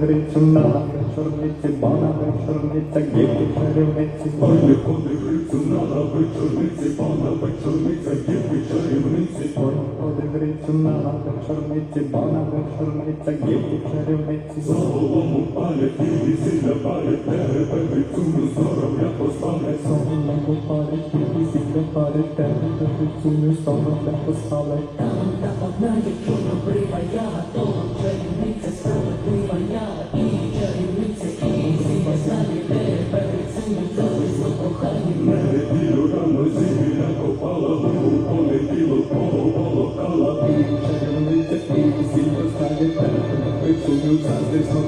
подивиться на вечорниці, бо на вечорницях діти чарівниці. Ой, не подивиться на вечорниці, пана вечорниця, дітки чарівниці. Ой, подивиться на вечорниці, бо на вечорницях діти чарівниці. За голову палять і весілля палять, перепевицю здоров'я поставлять. Солому парить, і весілля тебе до не здоров'я поставить. Там та одна дівчина брива, я готова, залисно кохання. Неділю рано зім'я копала, у понеділок полокала. Чарівниця весілля ставить, тебе прицілю заздрісно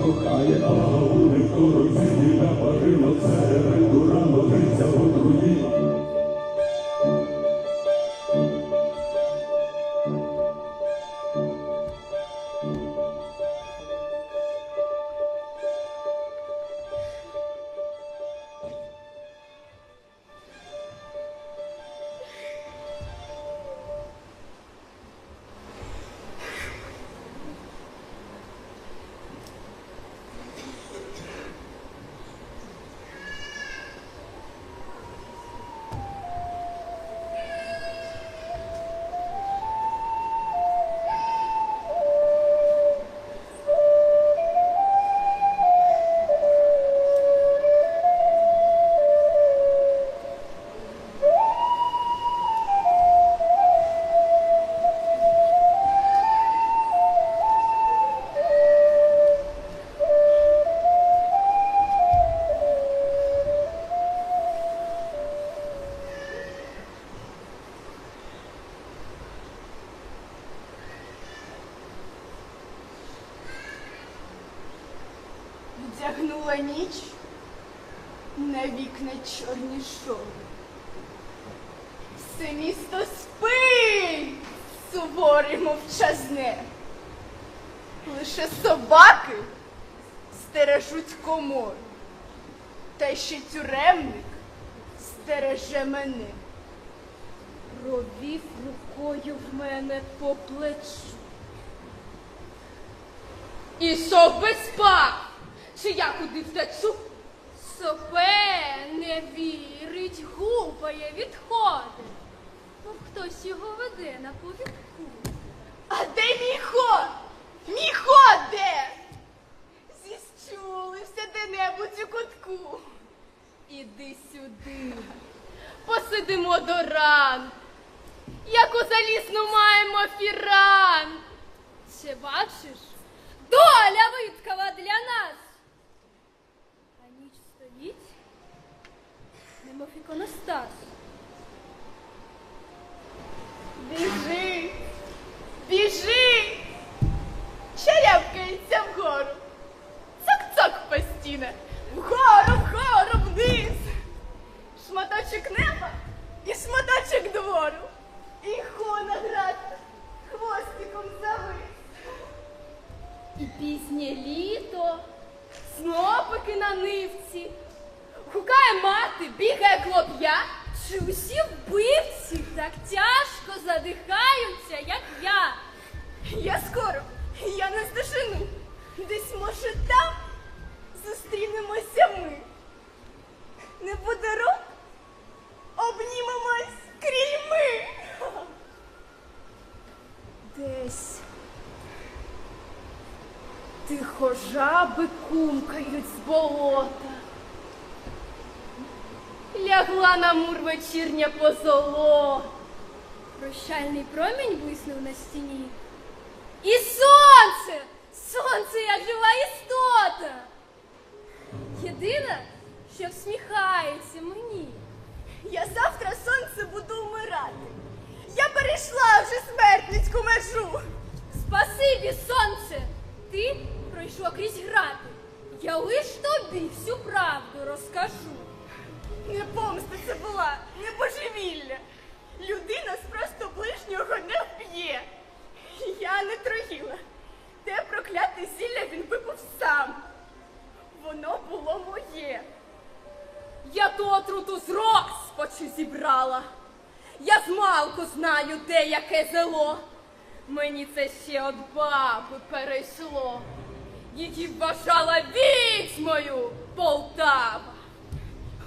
Вдягнула ніч на вікна чорні шови. Все місто спить, суворе мовчазне. Лише собаки стережуть комор, та ще тюремник стереже мене. Провів рукою в мене по плечу. І сов спав, чи я куди втечу? Сопе не вірить, гупає, відходить. Мов хтось його веде на повідку. А де мій ход? Мій ход де? Зіщулився де-небудь у кутку. Іди сюди. Посидимо до ран. Як у залісну маємо фіран. Це бачиш? Доля виткава для нас. А ніч стоїть, немов іконостас. Біжи, біжи. Черявкається вгору. Цок-цок по стінах. Вгору, вгору, вниз. Шматочок неба і шматочок двору. І хона грати хвостиком завис. І пізнє літо, Снопики на нивці. Гукає бігає клоп'я. чи усі вбивці так тяжко задихаються, як я. Я скоро, я не здожену. Десь, може, там зустрінемося ми. Не буде рук, обнімемось крильми. Десь тихо жаби кумкають з болота. Лягла на мур вечірня позолота. Прощальний промінь блиснув на стіні. І сонце! Сонце, як жива істота! Єдине, що всміхається мені. Я завтра сонце буду вмирати. Я перейшла вже смертницьку межу. Спасибі, сонце! Ти пройшов крізь грати. Я лиш тобі всю правду розкажу. Не помста це була, не божевілля. Людина з просто ближнього не вб'є. Я не троїла. Те прокляте зілля він випив сам. Воно було моє. Я ту отруту з розпачу зібрала. Я змалку знаю, де яке зело. Мені це ще от баби перейшло. її вважала відьмою Полтава.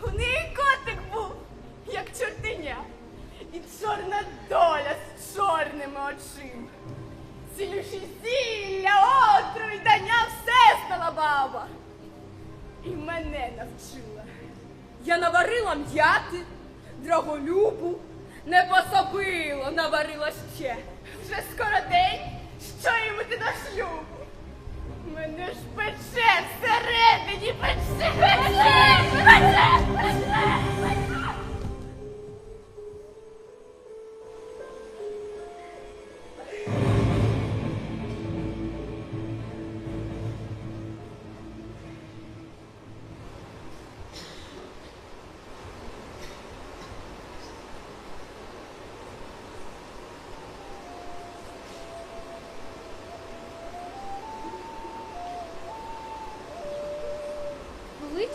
У неї котик був, як чортиня, і чорна доля з чорними очима. Цілющі зілля, отру й дання все знала баба. І мене навчила. Я наварила м'яти, драголюбу, не пособило, наварила ще. Вже скоро день, що йому ти до шлюбу. Мене ж пече всередині, пече,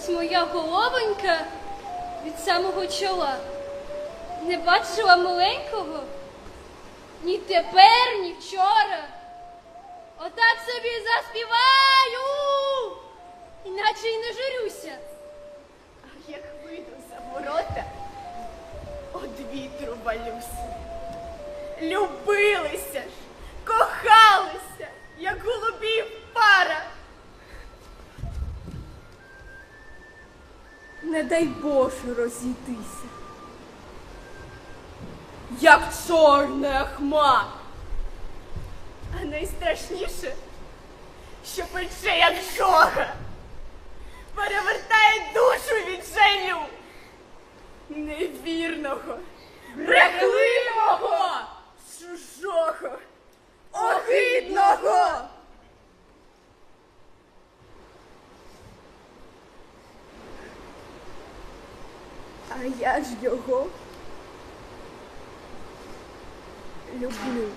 моя головонька від самого чола. Не бачила маленького ні тепер, ні вчора. Отак собі заспіваю, іначе й не журюся. А як вийду за ворота, од вітру валюся. Любилися ж, дай Боже розійтися. Як чорна хмара. А найстрашніше, що пече як жога, перевертає душу від жалю. Невірного, брехливого, чужого, огидного. А я ж його люблю.